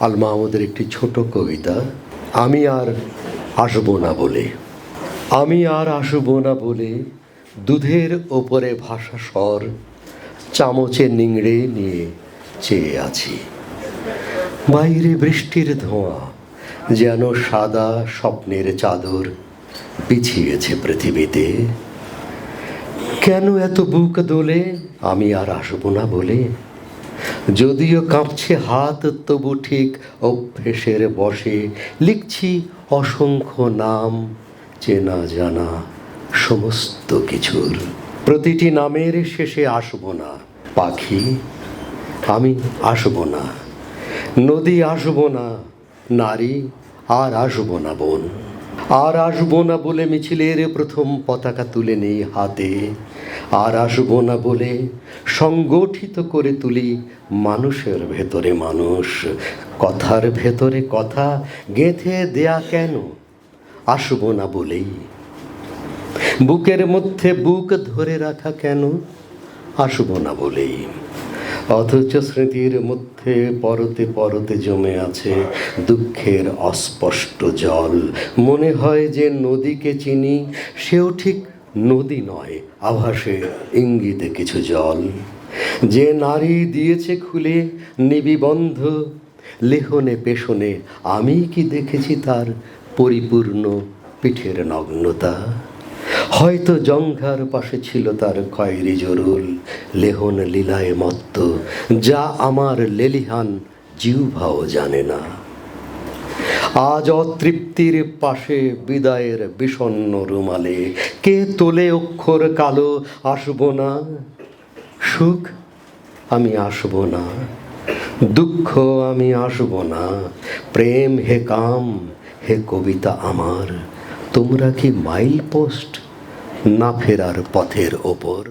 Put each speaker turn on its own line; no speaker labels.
আল মাহমুদের একটি ছোট কবিতা, আমি আর আসব না বলে। আমি আর আসব না বলে দুধের ওপরে ভাষা স্বর চামচে নিংড়ে নিয়ে চেয়ে আছি। বাইরে বৃষ্টির ধোঁয়া যেন সাদা স্বপ্নের চাদর বিছিয়েছে পৃথিবীতে। কেন এত বুক দোলে? আমি আর আসব না বলে। যদিও কাঁপছে হাত, তবু ঠিক অভ্যেসের বসে লিখছি অসংখ্য নাম, চেনা জানা সমস্ত কিছুর। প্রতিটি নামের শেষে আসব না। পাখি, আমি আসব না। নদী আসব না। নারী আর আসব না বোন। আর আসব না বলে মিছিলের প্রথম পতাকা তুলে নেই হাতে। আর আসব না বলে সংগঠিত করে তুলি মানুষের ভেতরে মানুষ। কথার ভেতরে কথা গেঁথে দেয়া কেন? আসব না বলেই। বুকের মধ্যে বুক ধরে রাখা কেন? আসব না বলেই। অথচ স্মৃতির মধ্যে পরতে পরতে জমে আছে দুঃখের অস্পষ্ট জল। মনে হয় যে নদীকে চিনি, সেও ঠিক নদী নয় আভাসে ইঙ্গিতে কিছু জল। যে নারী দিয়েছে খুলে নিবিবন্ধ, লেহনে পেশনে আমি কি দেখেছি তার পরিপূর্ণ পিঠের নগ্নতা? হয়তো জঙ্ঘার পাশে ছিল তার খয়েরি জরুল, লেহন লীলায় মত্ত, যা আমার লেলিহান জিউভাও জানে না। আজ অতৃপ্তির পাশে বিদায়ের বিষণ্ণ রুমালে কে তোলে অক্ষর কালো আসব না? সুখ আমি আসব না, দুঃখ আমি আসব না, প্রেম হে কাম হে কবিতা আমার, তোমরা কি মাইল পোস্ট না ফেরার পথের ওপর।